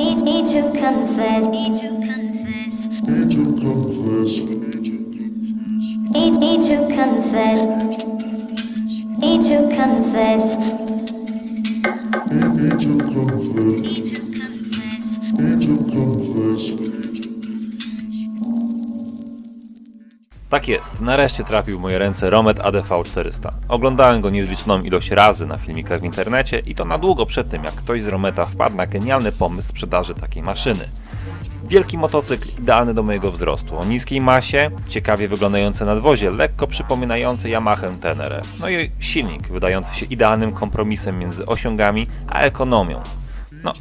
Need, need to confess. Need to confess. Need, to confess. need to confess. Need to confess. Need, need to confess. Need to confess. Tak jest, nareszcie trafił w moje ręce Romet ADV400. Oglądałem go niezliczoną ilość razy na filmikach w internecie i to na długo przed tym, jak ktoś z Rometa wpadł na genialny pomysł sprzedaży takiej maszyny. Wielki motocykl idealny do mojego wzrostu, o niskiej masie, ciekawie wyglądające nadwozie, lekko przypominające Yamaha Tenere. No i silnik wydający się idealnym kompromisem między osiągami a ekonomią. No,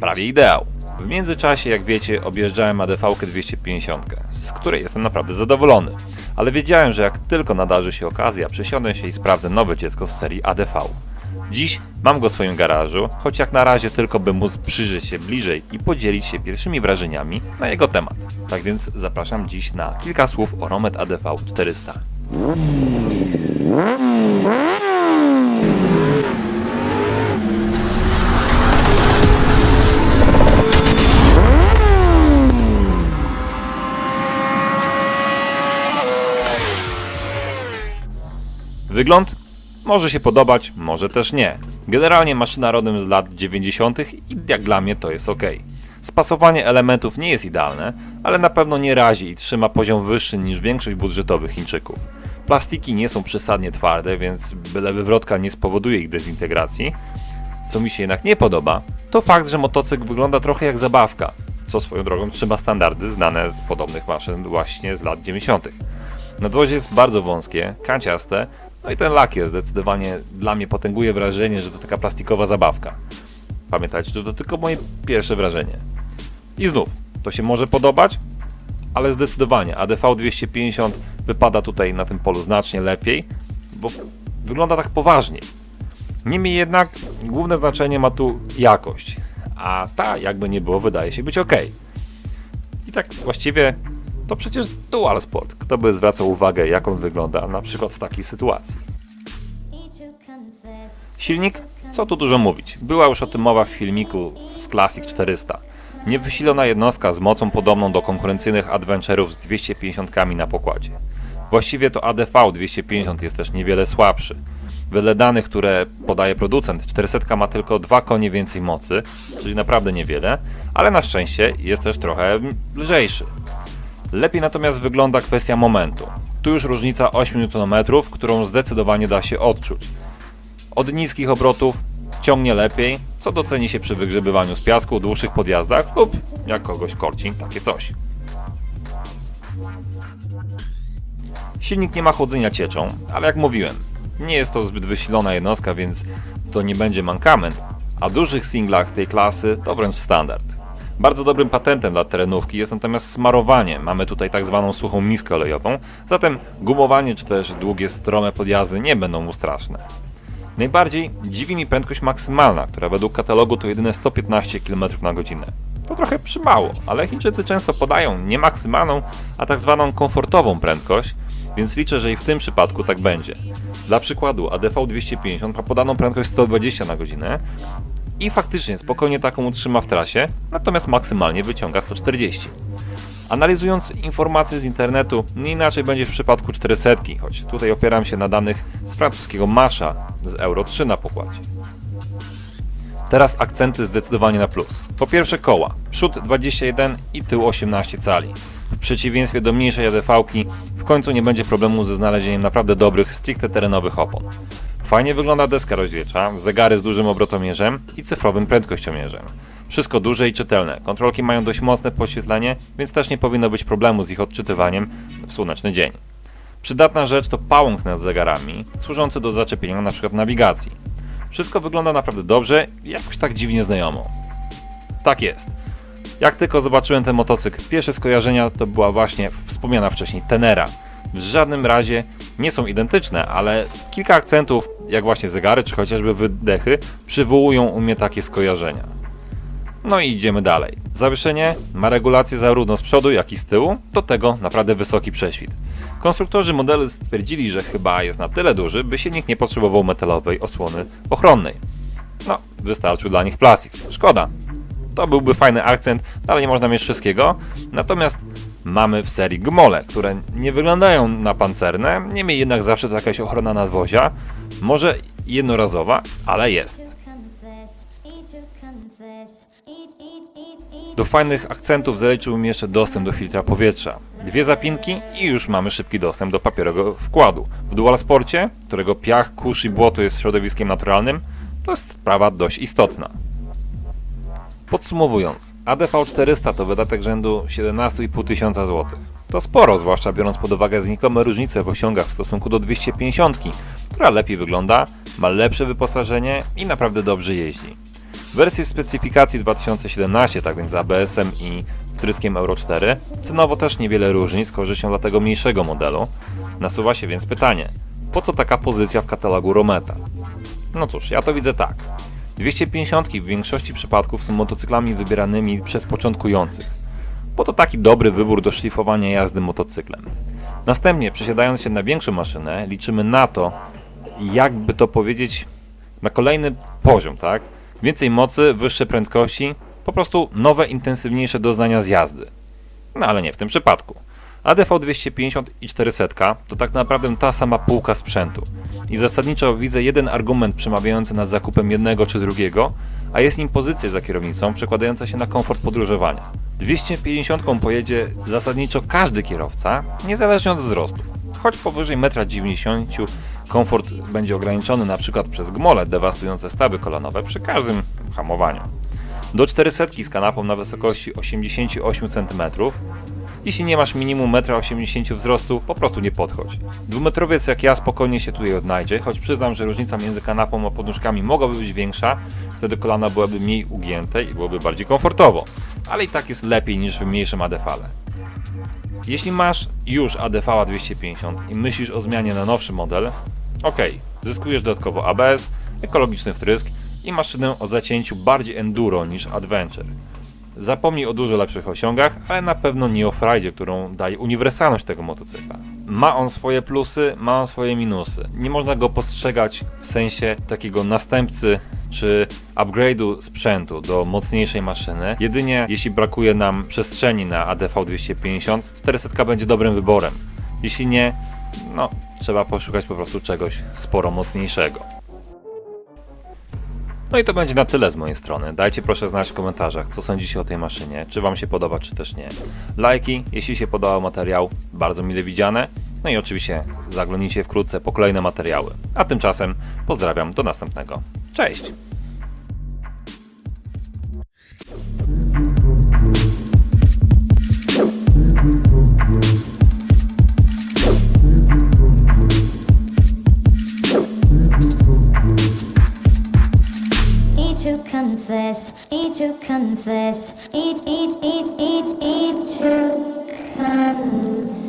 prawie ideał. W międzyczasie, jak wiecie, objeżdżałem ADV 250, z której jestem naprawdę zadowolony. Ale wiedziałem, że jak tylko nadarzy się okazja, przesiądę się i sprawdzę nowe dziecko z serii ADV. Dziś mam go w swoim garażu, choć jak na razie tylko by móc przyjrzeć się bliżej i podzielić się pierwszymi wrażeniami na jego temat. Tak więc zapraszam dziś na kilka słów o Romet ADV 400. Wygląd może się podobać, może też nie. Generalnie maszyna rodem z lat 90. i jak dla mnie to jest ok. Spasowanie elementów nie jest idealne, ale na pewno nie razi i trzyma poziom wyższy niż większość budżetowych Chińczyków. Plastiki nie są przesadnie twarde, więc byle wywrotka nie spowoduje ich dezintegracji. Co mi się jednak nie podoba, to fakt, że motocykl wygląda trochę jak zabawka, co swoją drogą trzyma standardy znane z podobnych maszyn właśnie z lat 90. Nadwozie jest bardzo wąskie, kanciaste, no i ten lakier zdecydowanie dla mnie potęguje wrażenie, że to taka plastikowa zabawka. Pamiętajcie, że to tylko moje pierwsze wrażenie. I znów, to się może podobać, ale zdecydowanie ADV 250 wypada tutaj na tym polu znacznie lepiej, bo wygląda tak poważniej. Niemniej jednak główne znaczenie ma tu jakość, a ta jakby nie było wydaje się być ok. I tak właściwie to przecież dual sport. Kto by zwracał uwagę jak on wygląda na przykład w takiej sytuacji. Silnik? Co tu dużo mówić. Była już o tym mowa w filmiku z Classic 400. Niewysilona jednostka z mocą podobną do konkurencyjnych Adventure'ów z 250 na pokładzie. Właściwie to ADV 250 jest też niewiele słabszy. Wedle danych, które podaje producent, 400 ma tylko 2 konie więcej mocy, czyli naprawdę niewiele, ale na szczęście jest też trochę lżejszy. Lepiej natomiast wygląda kwestia momentu. Tu już różnica 8 Nm, którą zdecydowanie da się odczuć. Od niskich obrotów ciągnie lepiej, co doceni się przy wygrzebywaniu z piasku, dłuższych podjazdach lub jak kogoś korci takie coś. Silnik nie ma chłodzenia cieczą, ale jak mówiłem, nie jest to zbyt wysilona jednostka, więc to nie będzie mankament, a dużych singlach tej klasy to wręcz standard. Bardzo dobrym patentem dla terenówki jest natomiast smarowanie. Mamy tutaj tak zwaną suchą miskę olejową, zatem gumowanie czy też długie strome podjazdy nie będą mu straszne. Najbardziej dziwi mi prędkość maksymalna, która według katalogu to jedyne 115 km na godzinę. To trochę przymało, ale Chińczycy często podają nie maksymalną, a tak zwaną komfortową prędkość, więc liczę, że i w tym przypadku tak będzie. Dla przykładu ADV 250 ma podaną prędkość 120 na godzinę i faktycznie spokojnie taką utrzyma w trasie, natomiast maksymalnie wyciąga 140. Analizując informacje z internetu, nie inaczej będzie w przypadku 400, choć tutaj opieram się na danych z francuskiego Masza z Euro 3 na pokładzie. Teraz akcenty zdecydowanie na plus. Po pierwsze koła, przód 21 i tył 18 cali. W przeciwieństwie do mniejszej ADV-ki, w końcu nie będzie problemu ze znalezieniem naprawdę dobrych, stricte terenowych opon. Fajnie wygląda deska rozdzielcza, zegary z dużym obrotomierzem i cyfrowym prędkościomierzem. Wszystko duże i czytelne. Kontrolki mają dość mocne podświetlenie, więc też nie powinno być problemu z ich odczytywaniem w słoneczny dzień. Przydatna rzecz to pałąk nad zegarami, służący do zaczepienia np. nawigacji. Wszystko wygląda naprawdę dobrze i jakoś tak dziwnie znajomo. Tak jest. Jak tylko zobaczyłem ten motocykl, pierwsze skojarzenia to była właśnie wspomniana wcześniej Tenera. W żadnym razie nie są identyczne, ale kilka akcentów, jak właśnie zegary czy chociażby wydechy, przywołują u mnie takie skojarzenia. No i idziemy dalej. Zawieszenie ma regulację zarówno z przodu, jak i z tyłu, do tego naprawdę wysoki prześwit. Konstruktorzy modelu stwierdzili, że chyba jest na tyle duży, by silnik nie potrzebował metalowej osłony ochronnej. No, wystarczył dla nich plastik. Szkoda. To byłby fajny akcent, no ale nie można mieć wszystkiego. Natomiast mamy w serii gmole, które nie wyglądają na pancerne, niemniej jednak zawsze to jakaś ochrona nadwozia. Może jednorazowa, ale jest. Do fajnych akcentów zaliczyłbym jeszcze dostęp do filtra powietrza. Dwie zapinki i już mamy szybki dostęp do papierowego wkładu. W Dual Sporcie, którego piach, kurz i błoto jest środowiskiem naturalnym, to jest sprawa dość istotna. Podsumowując, ADV 400 to wydatek rzędu 17,5 tysiąca złotych. To sporo, zwłaszcza biorąc pod uwagę znikome różnice w osiągach w stosunku do 250, która lepiej wygląda, ma lepsze wyposażenie i naprawdę dobrze jeździ. Wersje w specyfikacji 2017, tak więc z ABS-em i wtryskiem Euro 4, cenowo też niewiele różni z korzyścią dla tego mniejszego modelu. Nasuwa się więc pytanie, po co taka pozycja w katalogu Rometa? No cóż, ja to widzę tak. 250 w większości przypadków są motocyklami wybieranymi przez początkujących. Po to taki dobry wybór do szlifowania jazdy motocyklem. Następnie, przesiadając się na większą maszynę, liczymy na to, jakby to powiedzieć, na kolejny poziom, tak? Więcej mocy, wyższe prędkości, po prostu nowe, intensywniejsze doznania z jazdy. No ale nie w tym przypadku. ADV 250 i 400 to tak naprawdę ta sama półka sprzętu. I zasadniczo widzę jeden argument przemawiający nad zakupem jednego czy drugiego, a jest nim pozycja za kierownicą przekładająca się na komfort podróżowania. 250 pojedzie zasadniczo każdy kierowca, niezależnie od wzrostu. Choć powyżej 1,90 m komfort będzie ograniczony przykład przez gmole dewastujące stawy kolanowe przy każdym hamowaniu. Do 400 z kanapą na wysokości 88 cm. Jeśli nie masz minimum 1,80 m wzrostu, po prostu nie podchodź. Dwumetrowiec jak ja spokojnie się tutaj odnajdzie, choć przyznam, że różnica między kanapą a podnóżkami mogłaby być większa, wtedy kolana byłyby mniej ugięte i byłoby bardziej komfortowo. Ale i tak jest lepiej niż w mniejszym ADV-le. Jeśli masz już ADV 250 i myślisz o zmianie na nowszy model, ok, zyskujesz dodatkowo ABS, ekologiczny wtrysk i maszynę o zacięciu bardziej enduro niż adventure. Zapomnij o dużo lepszych osiągach, ale na pewno nie o frajdzie, którą daje uniwersalność tego motocykla. Ma on swoje plusy, ma on swoje minusy. Nie można go postrzegać w sensie takiego następcy czy upgrade'u sprzętu do mocniejszej maszyny. Jedynie jeśli brakuje nam przestrzeni na ADV 250, 400 będzie dobrym wyborem. Jeśli nie, no trzeba poszukać po prostu czegoś sporo mocniejszego. No i to będzie na tyle z mojej strony. Dajcie proszę znać w komentarzach, co sądzicie o tej maszynie, czy Wam się podoba, czy też nie. Lajki, jeśli się podobał materiał, bardzo mile widziane. No i oczywiście zaglądnijcie wkrótce po kolejne materiały. A tymczasem pozdrawiam, do następnego. Cześć! confess, need to confess, need, need, need, need, need to confess.